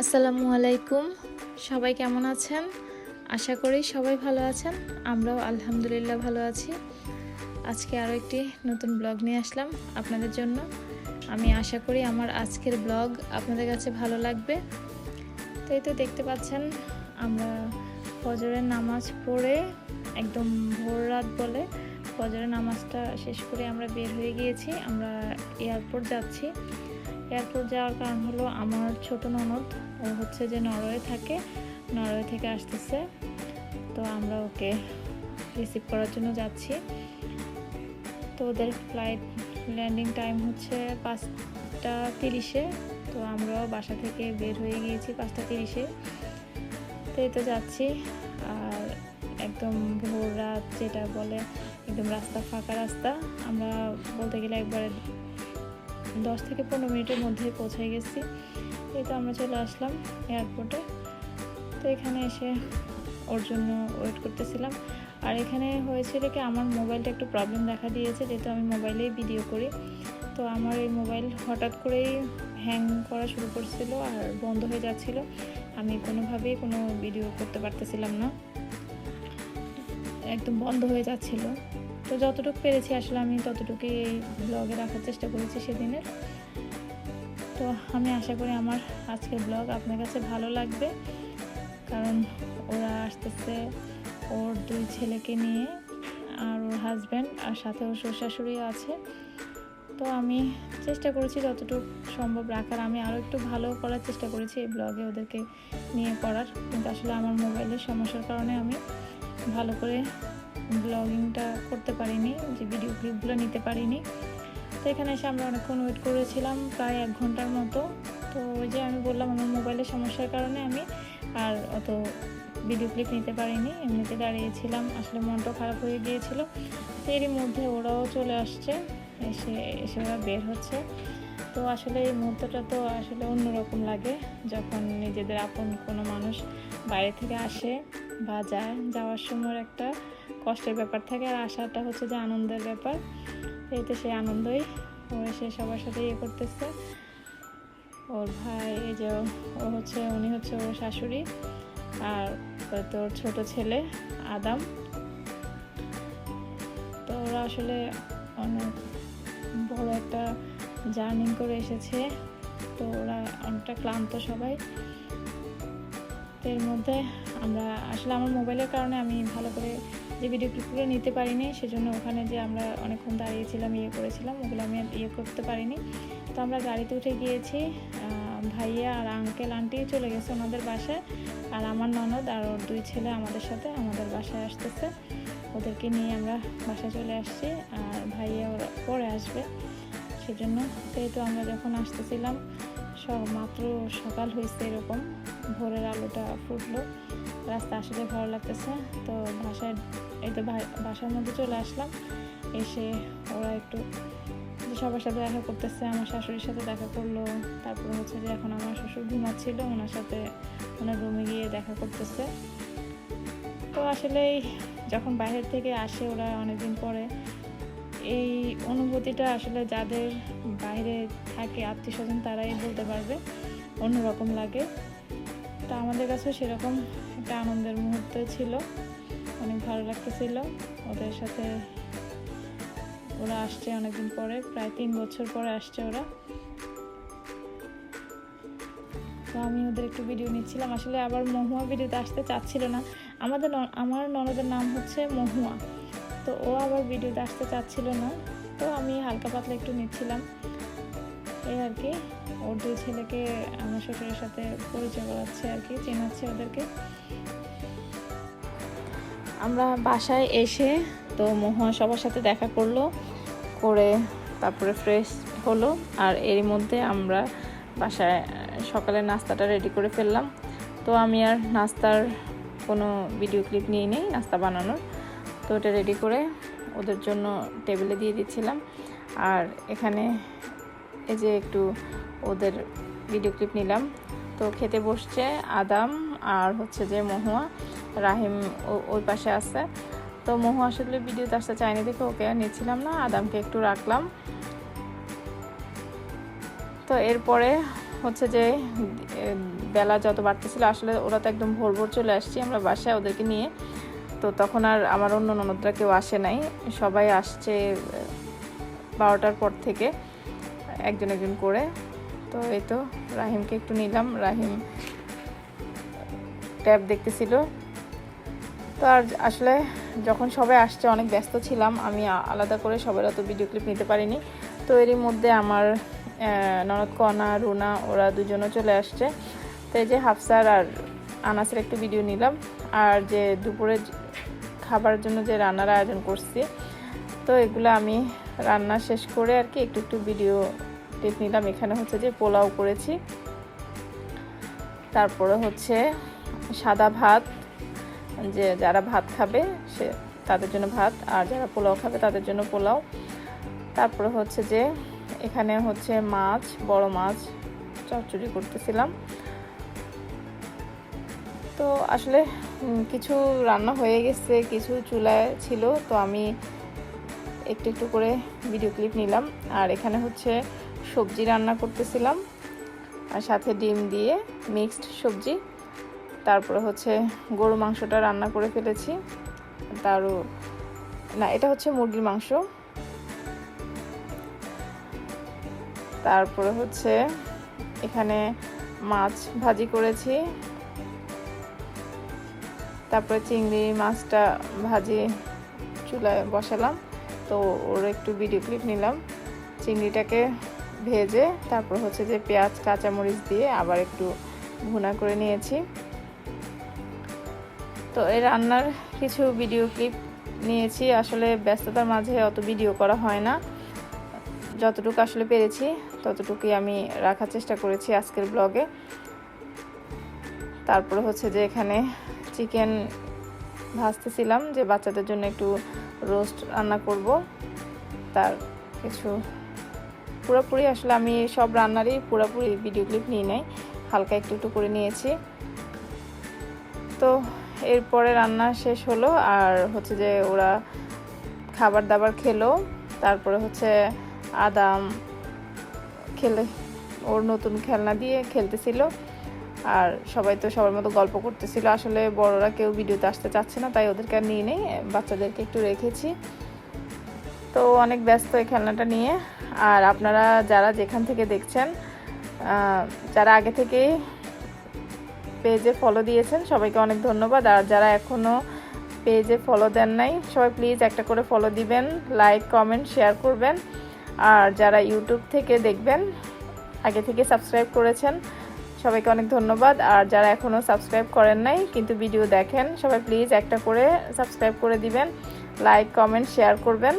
আসসালামু আলাইকুম। সবাই কেমন আছেন? আশা করি সবাই ভালো আছেন। আমরাও আলহামদুলিল্লাহ ভালো আছি। আজকে আরও একটি নতুন ব্লগ নিয়ে আসলাম আপনাদের জন্য। আমি আশা করি আমার আজকের ব্লগ আপনাদের কাছে ভালো লাগবে। তাই তো দেখতে পাচ্ছেন, আমরা ফজরের নামাজ পড়ে একদম ভোর রাত বলে ফজরের নামাজটা শেষ করে আমরা বের হয়ে গিয়েছি। আমরা এয়ারপোর্ট যাচ্ছি। এয়ারপোর্ট যাওয়ার কারণ হলো আমার ছোট ননদ ও হচ্ছে যে নরওয়ে থাকে, নরওয়ে থেকে আসতেছে। তো আমরা ওকে রিসিভ করার জন্য যাচ্ছি। তো ওদের ফ্লাইট ল্যান্ডিং টাইম হচ্ছে পাঁচটা তিরিশে। তো আমরাও বাসা থেকে বের হয়ে গিয়েছি পাঁচটা তিরিশে। তো এই তো যাচ্ছি। আর একদম ভোর রাত যেটা বলে, একদম রাস্তা, ফাঁকা রাস্তা। আমরা বলতে গেলে একবারে দশ থেকে পনেরো মিনিটের মধ্যে পৌঁছে গেছি। এই তো আমরা চলে আসলাম এয়ারপোর্টে তো এখানে এসে ওর জন্য ওয়েট করতেছিলাম। আর এখানে হয়েছিল কি, আমার মোবাইলটা একটু প্রবলেম দেখা দিয়েছে, যেহেতু আমি মোবাইলেই ভিডিও করি। তো আমার এই মোবাইল হঠাৎ করেই হ্যাং করা শুরু করছিল আর বন্ধ হয়ে যাচ্ছিল। আমি কোনোভাবেই কোনো ভিডিও করতে পারতেছিলাম না। একদম বন্ধ হয়ে যাচ্ছিল। তো যতটুকু পেরেছি আসলে আমি ততটুকুই এই ব্লগে রাখার চেষ্টা করেছি সেদিনের। তো আমি আশা করি আমার আজকের ব্লগ আপনার কাছে ভালো লাগবে। কারণ ওরা আসতেছে ওর দুই ছেলেকে নিয়ে আর ওর হাজব্যান্ড আর সাথে ওর শ্বশুর শাশুড়িও আছে। তো আমি চেষ্টা করেছি যতটুকু সম্ভব রাখার। আমি আরও একটু ভালো করার চেষ্টা করেছি এই ব্লগে ওদেরকে নিয়ে করার। কিন্তু আসলে আমার মোবাইলের সমস্যার কারণে আমি ভালো করে ব্লগিংটা করতে পারিনি, যে ভিডিও ক্লিপগুলো নিতে পারিনি। এখানে এসে আমরা অনেকক্ষণ ওয়েট করেছিলাম, প্রায় এক ঘণ্টার মতো। তো ওই যে আমি বললাম, আমার মোবাইলের সমস্যার কারণে আমি আর অত ভিডিও ক্লিপ নিতে পারিনি। এমনিতে দাঁড়িয়েছিলাম, আসলে মনটাও খারাপ হয়ে গিয়েছিল। তো এরই মধ্যে ওরাও চলে আসছে, এসে এসে ওরা বের হচ্ছে। তো আসলে এই মুহূর্তটা তো আসলে অন্যরকম লাগে যখন নিজেদের আপন কোনো মানুষ বাইরে থেকে আসে বা যায়, যাওয়ার সময় একটা কষ্টের ব্যাপার থাকে আর আসাটা হচ্ছে যে আনন্দের ব্যাপার। এই তো সেই আনন্দই। ও এসে সবার সাথে ইয়ে করতেছে। ওর ভাই, এই যে ও হচ্ছে, উনি হচ্ছে ওর শাশুড়ি আর তোর ছোট ছেলে আদাম। তো ওরা আসলে অনেক বড় একটা জার্নি করে এসেছে। তো ওরা অনেকটা ক্লান্ত সবাই। এর মধ্যে আমরা, আসলে আমার মোবাইলের কারণে আমি ভালো করে যে ভিডিও ক্লিপগুলো নিতে পারিনি, সেজন্য ওখানে যে আমরা অনেকক্ষণ দাঁড়িয়েছিলাম ইয়ে করেছিলাম, ওগুলো আমি ইয়ে করতে পারিনি। তো আমরা গাড়িতে উঠে গিয়েছি ভাইয়া আর আঙ্কেল আন্টি চলে গেছে ওনাদের বাসায়, আর আমার ননদ আর ওর দুই ছেলে আমাদের সাথে আমাদের বাসায় আসতেছে। ওদেরকে নিয়ে আমরা বাসায় চলে আসছি, আর ভাইয়া ওরা পরে আসবে। সেজন্য যেহেতু আমরা যখন আসতেছিলাম, সব মাত্র সকাল হয়েছে এরকম, ভোরের আলোটা ফুটলো। রাস্তা আসলে ভালো লাগতেছে, তো বাসায় এই তো বাসার মধ্যে চলে আসলাম। এসে ওরা একটু সবার সাথে দেখা করতেছে, আমার শাশুড়ির সাথে দেখা করল। তারপরে হচ্ছে যে এখন আমার শ্বশুর ঘুমাচ্ছিল, ওনার সাথে ওনার রুমে গিয়ে দেখা করতেছে। তো আসলে যখন বাইরের থেকে আসে ওরা অনেকদিন পরে, এই অনুভূতিটা আসলে যাদের বাইরে থাকে আত্মীয় স্বজন তারাই বলতে পারবে, অন্যরকম লাগে। তা আমাদের কাছে সেরকম একটা আনন্দের মুহূর্ত ছিল। অনেক ভালো লাগতেছিল। ওদের সাথে ওরা আসছে অনেকদিন পরে, প্রায় তিন বছর পরে আসছে ওরা। তো আমি ওদের একটু ভিডিও নিচ্ছিলাম। আসলে আবার মহুয়া ভিডিওতে আসতে চাচ্ছিল না। আমাদের আমার ননদের নাম হচ্ছে মহুয়া। তো ও আবার ভিডিওতে আসতে চাচ্ছিল না। তো আমি হালকা পাতলা একটু নিচ্ছিলাম। এই আর কি। ওর দুই ছেলেকে আমার শ্বশুরের সাথে পরিচয় করাচ্ছে আর কি, চেনাচ্ছে ওদেরকে। আমরা বাসায় এসে তো মহুয়া সবার সাথে দেখা করল, করে তারপরে ফ্রেশ হলো। আর এরই মধ্যে আমরা বাসায়, সকালে নাস্তাটা রেডি করে ফেললাম। তো আমি আর নাস্তার কোনো ভিডিও ক্লিপ নিয়ে নেই, নাস্তা বানানোর। তো ওটা রেডি করে ওদের জন্য টেবিলে দিয়ে দিচ্ছিলাম। আর এখানে এই যে একটু ওদের ভিডিও ক্লিপ নিলাম। তো খেতে বসছে আদাম আর হচ্ছে যে মহুয়া। রাহিম ওই পাশে আছে। তো মহু আসলে ভিডিওতে আসতে চাইনি দেখে ওকে নিচ্ছিলাম না, আদামকে একটু রাখলাম। তো এরপরে হচ্ছে যে বেলা যত বাড়তেছিল, আসলে ওরা তো একদম ভোর ভোর চলে আসছি আমরা বাসায় ওদেরকে নিয়ে। তো তখন আর আমার অন্য ননদরা কেউ আসে নাই, সবাই আসছে বারোটার পর থেকে, একজন একজন করে। তো এই তো রাহিমকে একটু নিলাম, রাহিম ট্যাব দেখতেছিল। তো আর আসলে যখন সবাই আসছে, অনেক ব্যস্ত ছিলাম, আমি আলাদা করে সবার অত ভিডিও ক্লিপ নিতে পারিনি। তো এরই মধ্যে আমার ননদ কনা, রুনা, ওরা দুজনও চলে আসছে। তো এই যে হাফসার আর আনাসের একটু ভিডিও নিলাম। আর যে দুপুরে খাবার জন্য যে রান্নার আয়োজন করছি, তো এগুলো আমি রান্না শেষ করে আর কি একটু একটু ভিডিও টিপ নিলাম। এখানে হচ্ছে যে পোলাও করেছি। তারপরে হচ্ছে সাদা ভাত যে যারা ভাত খাবে, সে তাদের জন্য ভাত, আর যারা পোলাও খাবে, তাদের জন্য পোলাও। তারপরে হচ্ছে যে, এখানে হচ্ছে মাছ, বড় মাছ চচ্চড়ি করতেছিলাম। তো আসলে কিছু রান্না হয়ে গেছে, কিছু চুলায় ছিল, তো আমি একটু একটু করে ভিডিও ক্লিপ নিলাম। আর এখানে হচ্ছে সবজি রান্না করতেছিলাম। আর সাথে ডিম দিয়ে মিক্সড সবজি। তারপরে হচ্ছে গরু মাংসটা রান্না করে ফেলেছি। তারও, না, এটা হচ্ছে মুরগির মাংস। তারপরে হচ্ছে এখানে মাছ ভাজি করেছি। তারপরে চিংড়ি মাছটা ভাজি চুলায় বসালাম। তো ওর একটু ভিডিও ক্লিপ নিলাম। চিংড়িটাকে ভেজে তারপর হচ্ছে যে পেঁয়াজ, কাঁচামরিচ দিয়ে আবার একটু ভুনা করে নিয়েছি। তো এই রান্নার কিছু ভিডিও ক্লিপ নিয়েছি। আসলে ব্যস্ততার মাঝে অত ভিডিও করা হয় না। যতটুকু আসলে পেরেছি, ততটুকুই আমি রাখার চেষ্টা করেছি আজকের ব্লগে তারপরে হচ্ছে যে এখানে চিকেন ভাজতেছিলাম, যে বাচ্চাদের জন্য একটু রোস্ট রান্না করব। তার কিছু পুরোপুরি আসলে আমি সব রান্নারই পুরোপুরি ভিডিও ক্লিপ নিয়ে নেই, হালকা একটু একটু করে নিয়েছি। তো এরপরে রান্না শেষ হলো, আর হচ্ছে যে ওরা খাবার দাবার খেলো। তারপরে হচ্ছে আদাম খেলে, ওর নতুন খেলনা দিয়ে খেলতেছিল। আর সবাই তো সবার মতো গল্প করতেছিল। আসলে বড়রা কেউ ভিডিওতে আসতে চাচ্ছে না, তাই ওদেরকে আর নিয়ে নেই। বাচ্চাদেরকে একটু রেখেছি। তো অনেক ব্যস্ত এই খেলনাটা নিয়ে। আর আপনারা যারা যেখান থেকে দেখছেন যারা আগে থেকেই পেজে ফলো দিয়েছেন, সবাইকে অনেক ধন্যবাদ। আর যারা এখনও পেজে ফলো দেন নাই, সবাই প্লিজ একটা করে ফলো দিবেন লাইক কমেন্ট শেয়ার করবেন। আর যারা ইউটিউব থেকে দেখবেন, আগে থেকে সাবস্ক্রাইব করেছেন, সবাইকে অনেক ধন্যবাদ। আর যারা এখনও সাবস্ক্রাইব করেন নাই, কিন্তু ভিডিও দেখেন, সবাই প্লিজ একটা করে সাবস্ক্রাইব করে দিবেন লাইক কমেন্ট শেয়ার করবেন।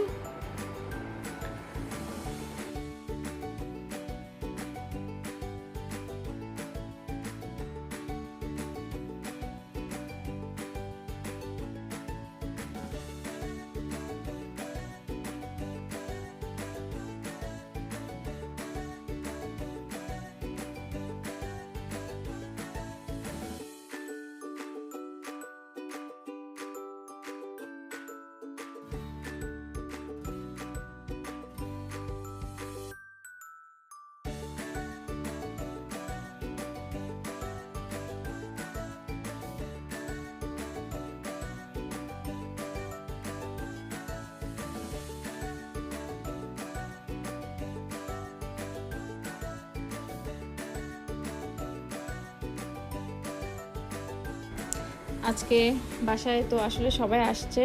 আজকে বাসায় তো আসলে সবাই আসছে,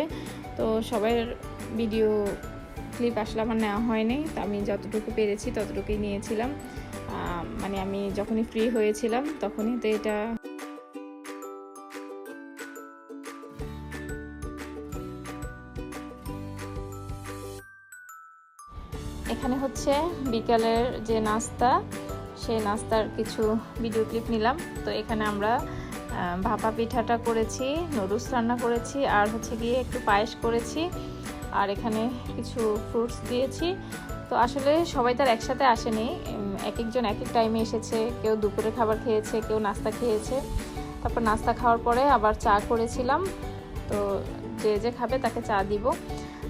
তো সবাই ভিডিও ক্লিপ আসলে আমার নেওয়া হয়নি, তো আমি যতটুকু পেরেছি ততটুকুই নিয়েছিলাম। মানে আমি যখনই ফ্রি হয়েছিলাম তখনই তো এটা এখানে হচ্ছে বিকালের যে নাস্তা, সেই নাস্তার কিছু ভিডিও ক্লিপ নিলাম। তো এখানে আমরা ভাপা পিঠাটা করেছি, নুডলস রান্না করেছি, আর হচ্ছে গিয়ে একটু পায়েস করেছি, আর এখানে কিছু ফ্রুটস দিয়েছি। তো আসলে সবাই তার একসাথে আসেনি এক একজন এক এক টাইমে এসেছে, কেউ দুপুরে খাবার খেয়েছে, কেউ নাস্তা খেয়েছে। তারপর নাস্তা খাওয়ার পরে আবার চা করেছিলাম, তো যে যে খাবে তাকে চা দিব।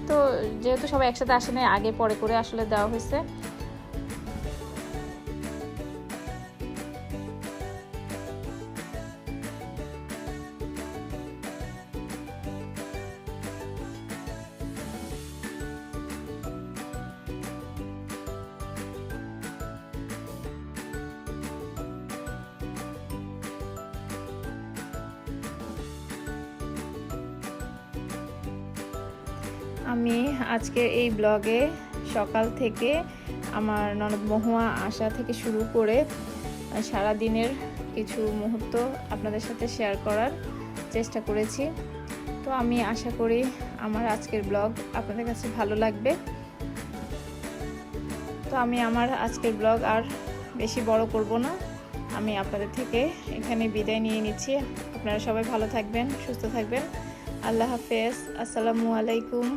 তো যেহেতু সবাই একসাথে আসেনি, আগে পরে করে আসলে দেওয়া হয়েছে। আমি আজকে এই ব্লগে সকাল থেকে আমার ননদ মহুয়া আসা থেকে শুরু করে সারা দিনের কিছু মুহূর্ত আপনাদের সাথে শেয়ার করার চেষ্টা করেছি। তো আমি আশা করি আমার আজকের ব্লগ আপনাদের কাছে ভালো লাগবে। তো আমি আমার আজকের ব্লগ আর বেশি বড় করব না। আমি আপনাদের থেকে এখানে বিদায় নিয়ে নিচ্ছি। আপনারা সবাই ভালো থাকবেন, সুস্থ থাকবেন। আল্লাহ হাফেজ। আসসালামু আলাইকুম।